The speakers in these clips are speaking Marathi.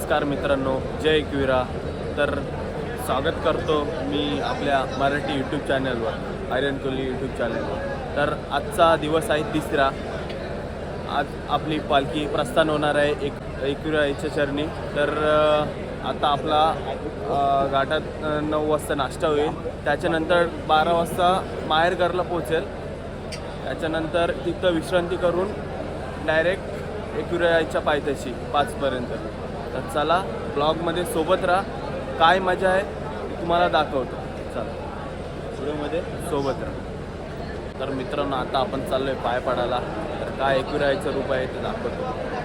नमस्कार मित्रांनो जय एकविरा. तर स्वागत करतो मी आपल्या मराठी यूट्यूब चॅनलवर आर्यन कोहली यूट्यूब चॅनलवर तर आजचा दिवस आहे तिसरा. आज आपली पालखी प्रस्थान होणार आहे एक एकविरा याच्या चरणी. तर आता आपला घाटात नऊ वाजता नाश्ता होईल. त्याच्यानंतर बारा वाजता माहेरघरला पोचेल त्याच्यानंतर तिथं विश्रांती करून डायरेक्ट एकविराच्या पायथ्याशी पाचपर्यंत. तर चला ब्लॉगमध्ये सोबत राहा. काय मजा आहे तुम्हाला दाखवतो. चला व्हिडिओमध्ये सोबत राहा. तर मित्रांनो आता आपण चाललो आहे पाय पडायला तर काय एकविरायचं रूप आहे ते दाखवतो.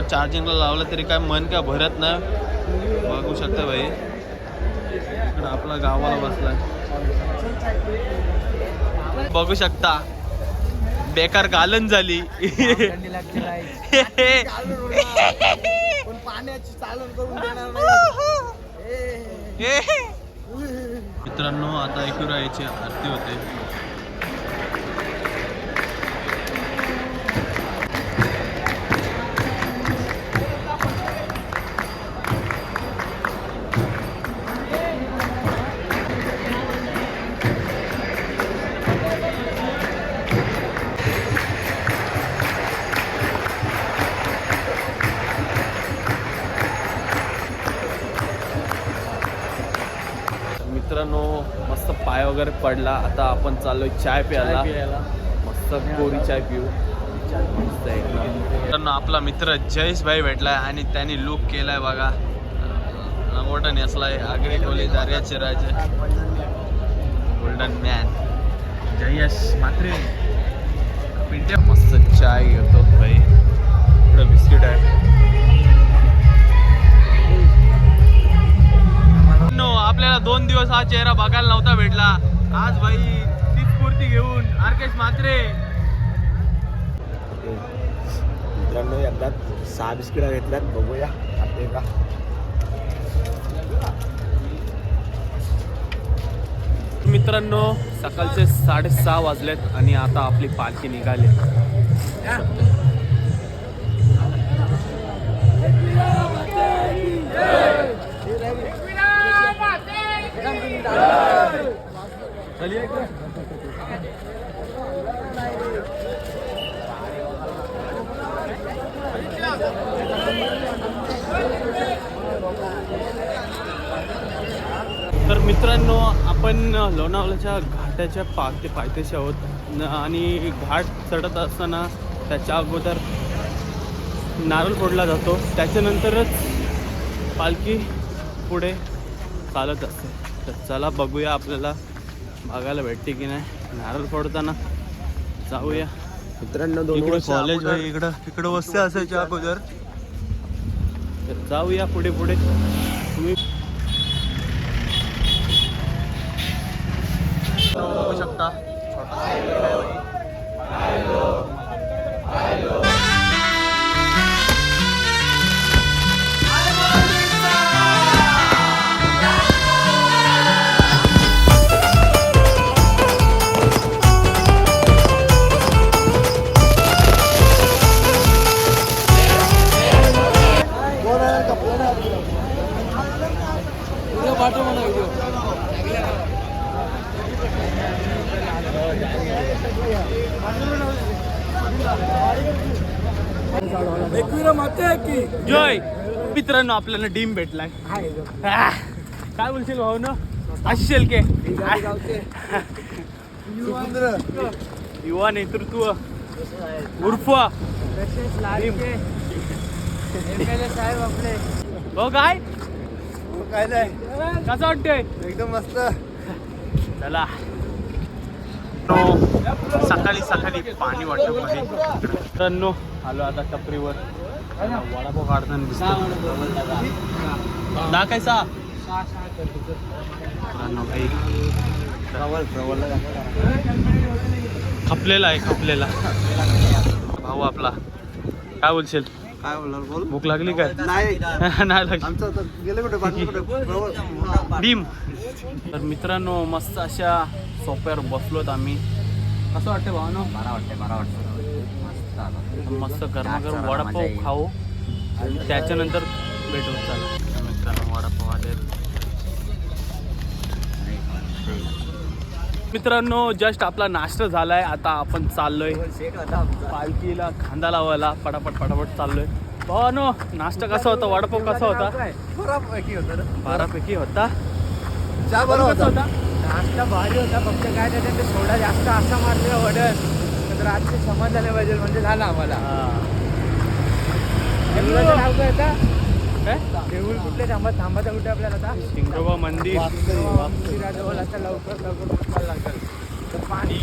रात्रभर चार्जिंगला लावलं तरी काय मन काय भरत ना? बघू शकता भाई इकडं आपला गावाला बसलाय. बघू शकता. बेकार गालन झाली. मित्रांनो आता एकविरायची आरती होते. वगैरे पडला आता आपण चाललोय चाय प्यायला. मस्त कोरी चाय पिऊ. मस्त एकदम. मित्रांनो आपला मित्र जयेश भाई भेटलाय आणि त्यांनी लुक केलाय बघा. लंगोटा नेसलाय आगरी कोली दार्याचे राजे. गोल्डन मॅन जयेश मात्रे पिंट्या मस्त चाय घेतो भाई. पुढं बिस्किट आहे. नो आपल्याला दोन दिवस हा चेहरा बघायला नव्हता भेटला. आज भाई तीच स्फूर्ती घेऊन आर्केश मात्रे मित्रांनो एकदा सहा बिस्किटा घेतल्यात. बघूया खाते का? मित्रांनो सकाळचे साडेसहा वाजलेत आणि आता आपली पालखी निघाली. तर मित्रांनो आपण लोणावळ्याच्या घाटाच्या पाय पायथ्याशी आहोत. न- आणि घाट चढत असताना त्याच्या अगोदर नारळ फोडला जातो. त्याच्यानंतरच पालखी पुढे चालत असते. तर चला बघूया आपल्याला बघायला भेटते की नाही. नारळ फोडताना. जाऊया. मित्रांनो दोन कॉलेज इकडं इकडं वस्ती असायच्या अगोदर. तर जाऊया पुढे पुढे. तुम्ही बघू शकता. जय मित्रांनो आपल्याला डीम भेटलाय. काय बोलशील भाऊ न? असेल के? युवा नेतृत्व. उर्फ. हो काय काय कसं वाटतंय? एकदम मस्त. चला. सकाळी सकाळी पाणी वाटतं मध्ये मित्रांनो आलो आता टपरीवर. वडापाव काढताना दिसतो दा कैसा? भाई. खपलेला आहे खपलेला. भाऊ आपला. काय बोलशील? काय बोलणार बोल. भूक लागली काय? नाही. लागली. डीम तर मित्रांनो मस्त अशा सोप्यावर बसलोत आम्ही. कसं वाटतं भावानो? बरा वाटतंय बरा वाटतं मस्त गरमागरम चला, मजा वडापाव. खाऊ. आणि त्याच्यानंतर भेटू चला. मित्रांनो वडापाव आले मित्रांनो जस्ट आपला नाश्ता झालाय. आता आपण चाललोय पालखीला खांदा लावायला. पटापट पटापट चाललोय. भावानो नाश्ता कसा होता? वडापाव कसा होता. बारापैकी होता. चहा बरा होता. नाश्ता भारी होता फक्त काय त्याच्यात ते सोडा जास्त असा मारलेला वडन तर रात्री समाज झाले पाहिजे म्हणजे झालं आम्हाला. हा. देऊळाचं नाव काय आता काय? देऊळ कुठले? थांबा थांबाचा कुठे आपल्याला आता. शिंगोबा मंदिर. मंदिराजवळ असं लवकर लवकर पोचायला लागेल. तर पाणी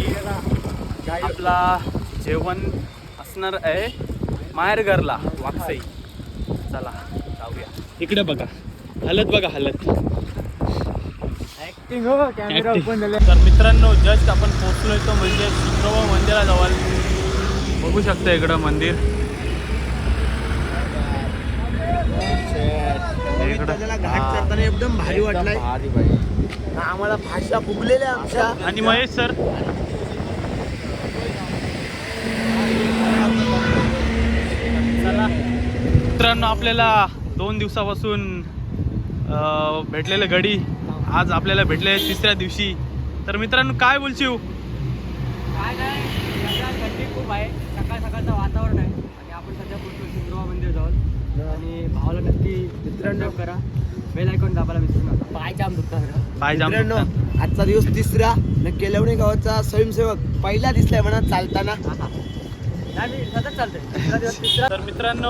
आपला जेवण असणार आहे माहेरघरला वाकसाई. चला जाऊया. इकडे बघा. हालत बघा हालत. ऍक्टिंग हो कॅमेरा. ओपन झाले तर मित्रांनो जस्ट आपण पोहोचलोय तो म्हणजे शिंगोबा मंदिराजवळ बघू शकता इकडं मंदिर. एकदम भारी वाटलाय आम्हाला भाषा फुगलेल्या आमच्या आणि महेश सर. मित्रांनो आपल्याला दोन दिवसापासून भेटलेले गडी आज आपल्याला भेटले तिसऱ्या दिवशी. तर मित्रांनो काय बोलशील? काय नाही सध्या थंडी खूप आहे. सकाळ सकाळचं वातावरण आहे. आणि आपण सध्या पोहोचलो शिंद्रोबा मंदिर जवळ. आणि भावाला नक्की मित्रांनो करा. बेल आयकॉन दाबायला विसरू नका. पाय जाम दुखतात पाय जाम. आजचा दिवस तिसरा. न केलवणे गावाचा स्वयंसेवक पहिला दिसलाय म्हणा चालताना. सतत चालते तिसरा दिवस तिसरा. तर मित्रांनो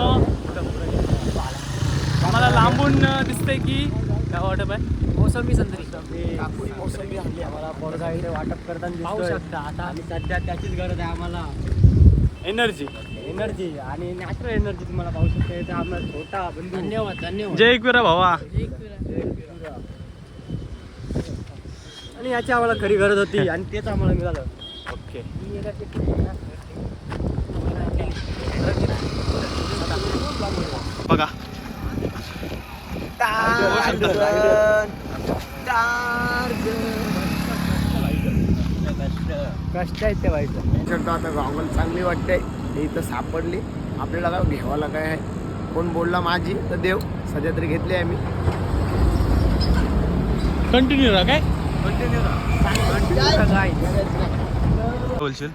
आम्हाला लांबून दिसतंय की काय वाटप आहे मोसंबी संत्री. मोसंबी आणली आम्हाला. पोरगा इथे वाटप करताना पाहू शकता आता. आणि सध्या त्याचीच गरज आहे आम्हाला. एनर्जी एनर्जी आणि नॅचरल एनर्जी तुम्हाला पाहू शकता. इथे आम्हाला छोटा बंधू. धन्यवाद धन्यवाद. जय एकविरा भावा. आणि याची आम्हाला खरी गरज होती आणि तेच आम्हाला मिळालं. ओके बघा. कष्ट आहेत ते व्हायचं शकतो आता गॉगल चांगली वाटते. ही इथं सापडली. आपल्याला काय घ्यावाला काय आहे? कोण बोलला माझी? तर देव. सध्या तरी घेतली आहे मी. कंटिन्यू राहा काय? काय बोलशील?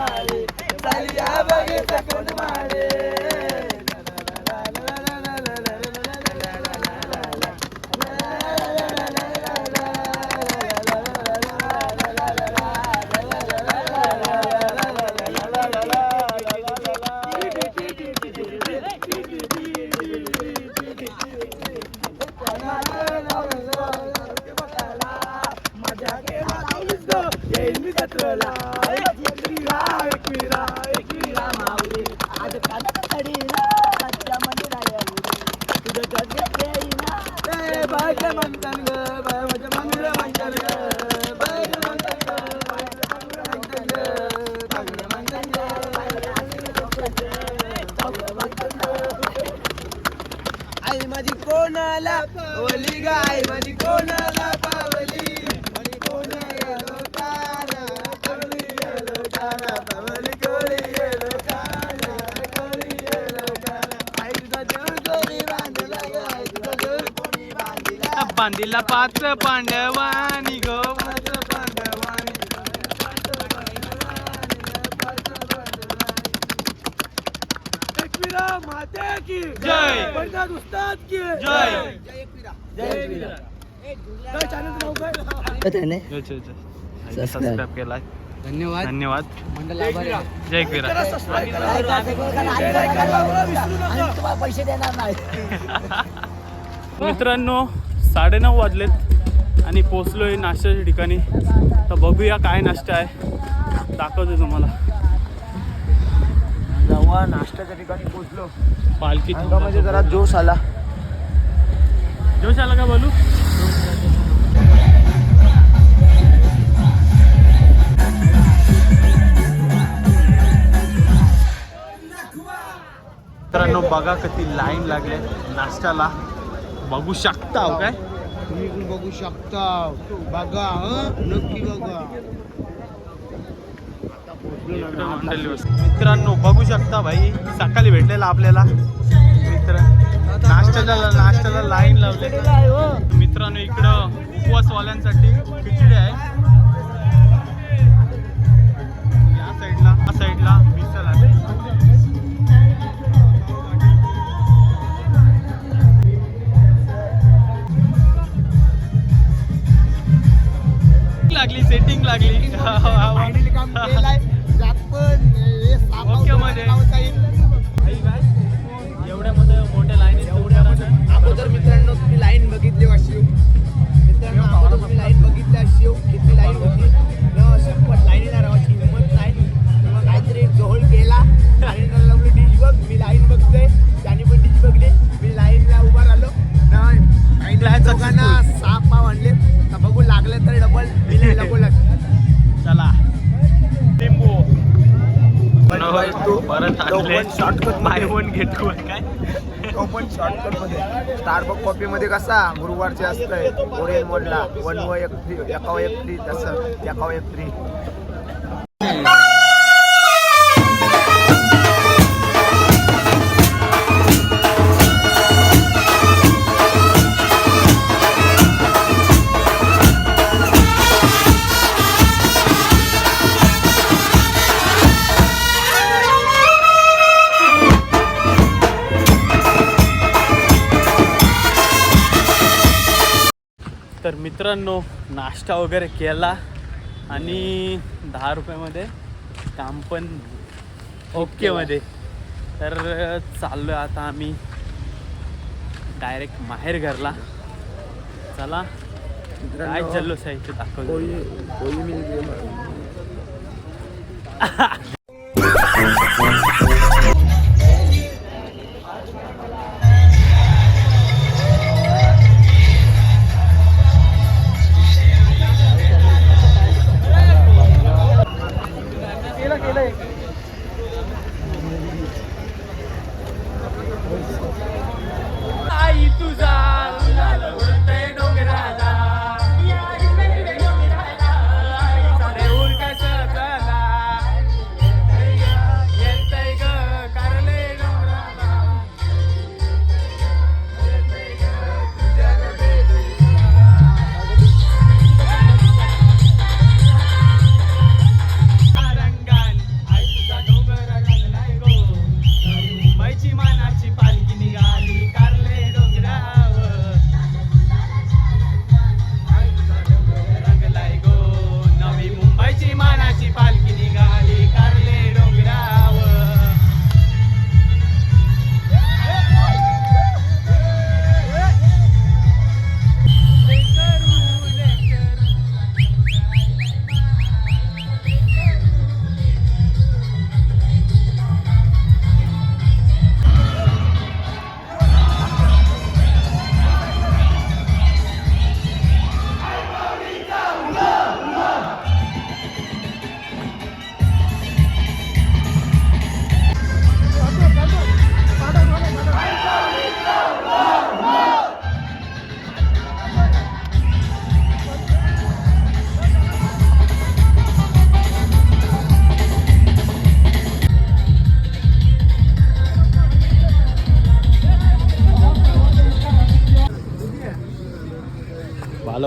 म्हणतात ग कोण मंदिरात कोणाला पावली आणि कोण गेलो काना कोणी गेलो काना पावली बांधला पाच पांडवानी गो. माते की जय. उस्ताद की जय. जय एकविरा. काय चॅनलचं नाव काय? सबस्क्राईब केलाय. धन्यवाद. आहे. जय एकविरा. पैसे देणार नाही. मित्रांनो साडेनऊ वाजलेत आणि पोचलोय नाश्त्याच्या ठिकाणी. तर बघूया काय नाश्ता आहे. दाखवतो तुम्हाला. जेव्हा नाश्त्याच्या ठिकाणी पोहोचलो पालखी जरा जोश आला. जोश आला का बोलू? मित्रांनो बघा किती लाईन लागले नाश्त्याला. बघू शकता हो काय? तुम्ही पण बघू शकता. बघा हं? नक्की बघा. मित्रांनो बघू शकता भाई सकाळी भेटलेला आपल्याला. मित्र. नाश्त्याला नाश्त्याला लाईन लावले. मित्रांनो इकडं उपवासवाल्यांसाठी खिचडी आहे. या साईडला या साईडला मिसळ आहे. लागली सेटिंग लागली. ओके मध्ये. अशी किती लाईन होती. न अशी पण लाईनीला राहायची हिंमत नाही. मग काहीतरी जोहळ केला त्याला बोललो, डिश बघ मी लाईन बघतोय. त्याने पण डिश बघली. मी लाईनला उभा राहिलो. Plan दोघांना. सहा पाव आणले. तर बघू लागले तर डबल दिले डबल चला. लिंबू. परत बायमध्ये. वन गेट वन काय तो पण शॉर्टकटमध्ये स्टारबक कॉफी मध्ये कसा गुरुवारचे असतंय? ओरियन मोडला वन व एक फ्री एका एक फ्री तसं. एकाव एक फ्री मित्रांनो नाश्ता वगैरे केला आणि दहा रुपयामध्ये काम पण ओकेमध्ये तर चाललो आता आम्ही डायरेक्ट माहेर घरला. चला काय चाललो साहित्य दाखवतो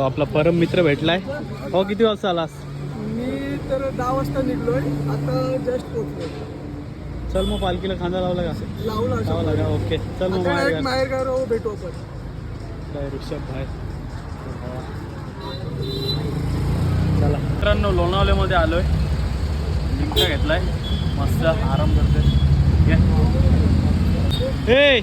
आपला परम मित्र भेटलाय. हो किती वाजता आलास? मी तर दहा वाजता निघलोय. आता जस्ट पोहोचलोय चल मग पालखीला खांदा लावला का? लावला लावला का? ओके. चल मग बाहेर बाहेर राहू भेटू आपण. काय ऋषभ भाई. चला. मित्रांनो लोणावल्यामध्ये आलोय. लिंका घेतलाय. मस्त आराम करतोय. घे.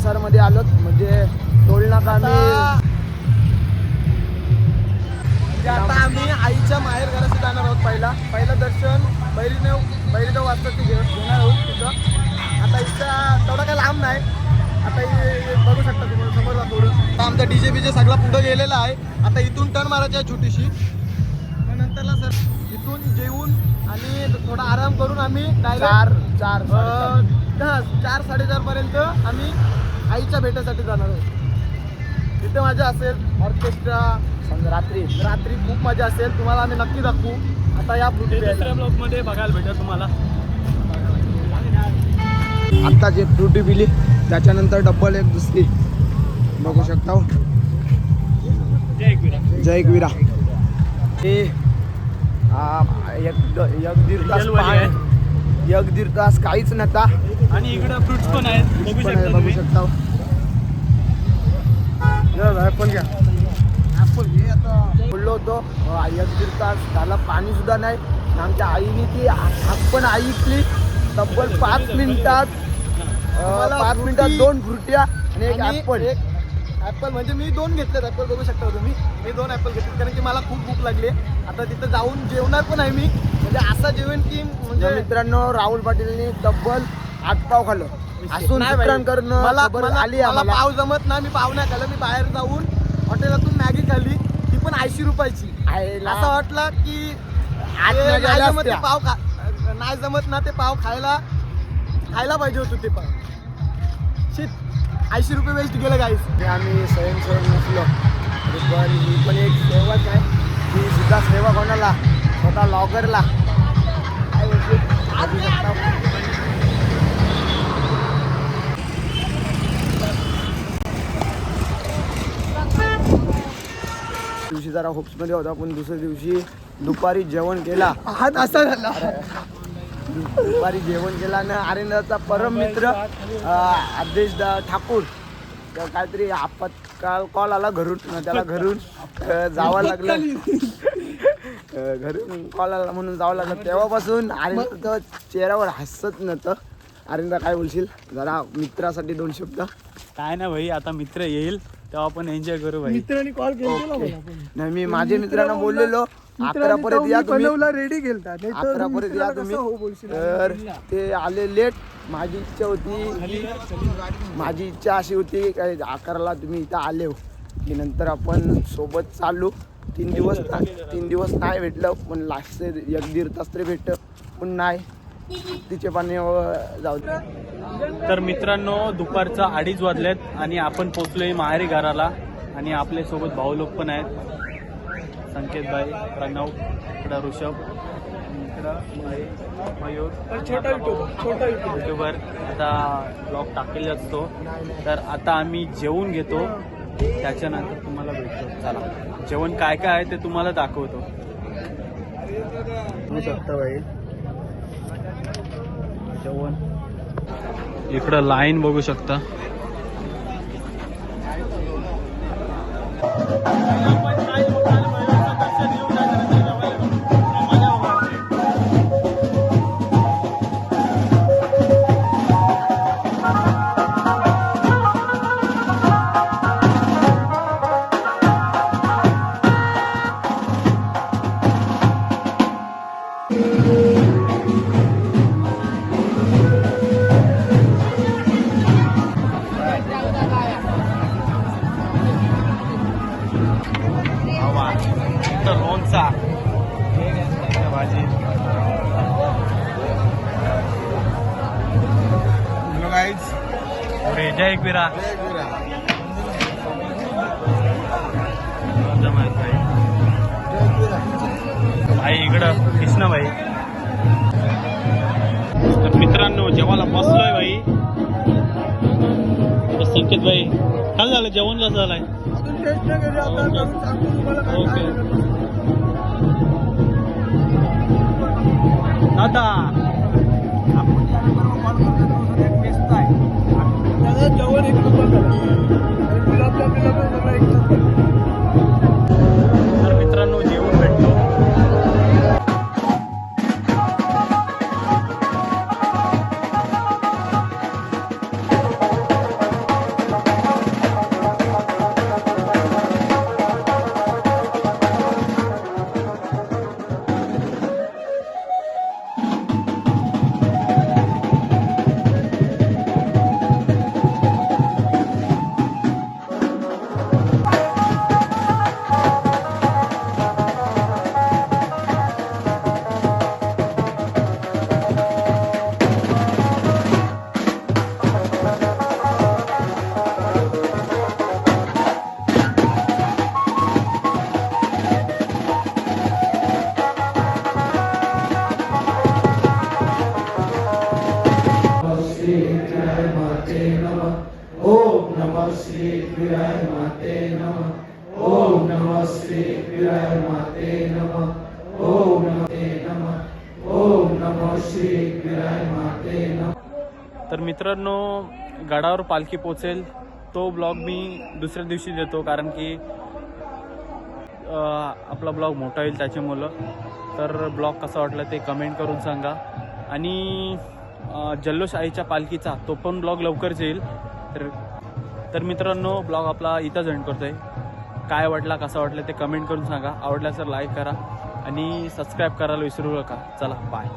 परिसरामध्ये आलो म्हणजे टोल नाका आम्ही. म्हणजे आता आम्ही आईच्या माहेर घराशी जाणार आहोत पहिला. पहिलं दर्शन बैरीने बैरीदेव वाजता ते घेणार आहोत तिथं. आता इथं तेवढा काय लांब नाही. आता बघू शकता तुम्हाला समोर जा थोडं आता आमचा डीजे बीजे सगळा पुढं गेलेला आहे. आता इथून टर्न मारायची आहे छोटीशी. मग नंतरला सर इथून जेवून आणि थोडा आराम करून आम्ही चार चार हा, चार साडेचार पर्यंत आम्ही आईच्या भेटीसाठी जाणार आहोत तिथे मजा असेल ऑर्केस्ट्रा. समजा रात्री. रात्री खूप मजा असेल. तुम्हाला आम्ही नक्की दाखवू. आता या ते फ्रुटी दुसऱ्या ब्लॉगमध्ये बघायला भेटेल तुम्हाला. आत्ता जे फ्रुटी पिली त्याच्यानंतर डब्बल एक दुसरी. बघू शकता हो. जय हे आ, एक एक दीड तास एक दीड तास काहीच नव्हता. आणि इकडं फ्रुट्स पण आहेत. बघू शकता बघू तुम्ही. शकता. हो. ऍपल घ्या. ऍपल घे आता बोललो होतो एक दीड तास झाला पाणी सुद्धा नाही. आमच्या आईने ती हाक पण ऐकली. तब्बल पाच मिनिटात पाच मिनिटात दोन फ्रुट्या आणि एक ऍपल एक ऍपल म्हणजे मी दोन घेतलेत ऍपल बघू शकता तुम्ही. मी दोन ऍपल घेतले कारण की मला खूप भूक लागली. आहे. आता तिथं जाऊन जेवणार पण आहे मी. म्हणजे असं जेवण की म्हणजे मित्रांनो राहुल पाटीलने तब्बल आठ पाव खाल्लं असून नाही. मित्रांकडनं मला खबर मला- आली मला आम्हाला. पाव जमत नाही. मी पाव नाही खाल्लं. मी बाहेर जाऊन हॉटेलातून मॅगी खाल्ली. ती पण ऐंशी रुपयाची. असं वाटलं की आठ ते नाही नाही झाल्या जमत ते असत्या. पाव खा नाही जमत ना ते पाव खायला खायला पाहिजे होतं ते पाव शिट ऐंशी रुपये वेस्ट गेलं गाईस आम्ही स्वयंसेवक नसलो तरी पण ही पण एक सेवक आहे. ही सुद्धा सेवा कोणाला स्वतः लॉगरला काय बोलते? दिवशी जरा होप्समध्ये होता पण दुसऱ्या दिवशी दुपारी जेवण केला. हात असा झाला. दुपारी जेवण केला ना आरेंद्राचा परम मित्र आदेश ठाकूर. तर काहीतरी आपत्काल कॉल आला घरून. त्याला घरून जावं लागलं. घरून कॉल आला म्हणून जावं लागलं. तेव्हापासून आरेंद्र चेहऱ्यावर हसत नव्हतं. आरेंद्र काय बोलशील? जरा मित्रासाठी दोन शब्द. काय ना भाई आता मित्र येईल. तेव्हा आपण एन्जॉय करू भाई. मित्रांनी कॉल केला. नाही मी माझ्या मित्रांना बोललेलो. अकरा पर्यंत या तुम्ही. रेडी अकरा पर्यंत या तुम्ही. हो तर ते आले लेट माझी इच्छा होती माझी इच्छा अशी होती की काय अकराला तुम्ही इथं आले हो. की नंतर आपण सोबत चालू. तीन दिवस तीन दिवस नाही भेटलं. पण लास्टचे एक दीड तास तरी भेटतं पण नाही. तिचे पाणी जाऊ दे. तर मित्रांनो दुपारचा अडीच वाजलेत आणि आपण पोचलोय माहेरी घराला आणि आपल्यासोबत भाऊ लोक पण आहेत. संकेत भाई प्रणव इकडं ऋषभ इकडं मयूर. छोटा युट्यूब छोटा युट्यूब युट्यूबर आता ब्लॉग टाकलेला असतो. तर आता आम्ही जेवून घेतो. त्याच्यानंतर तुम्हाला भेटतो. चला. जेवण काय काय आहे ते तुम्हाला दाखवतो. बघू शकता भाई. जेवण. इकडं लाईन बघू शकता. बापरे जय एकविरा. भाई इकडं कृष्ण भाई. तर मित्रांनो जेवायला बसलोय भाई. संकेत भाई. काय झालं? जेवण कसं झालंय? ओके. दादा. त्याचं जेवण एक नंबर झालं आणि गुलाबजाम बिलाबजाम सगळं एक नंबर तर मित्रांनो गडावर पालखी पोचेल. तो ब्लॉग मी दुसऱ्या दिवशी देतो कारण की आपला ब्लॉग मोठा होईल त्याच्यामुळं. तर ब्लॉग कसा वाटला ते कमेंट करून सांगा. आणि जल्लोषाईच्या पालखीचा तो पण ब्लॉग लवकरच येईल. तर तर मित्रांनो ब्लॉग आपला इथंच एंड करतो आहे काय वाटला कसं वाटलं ते कमेंट करून सांगा. आवडला तर लाईक करा आणि सबस्क्राईब करायला विसरू नका. चला बाय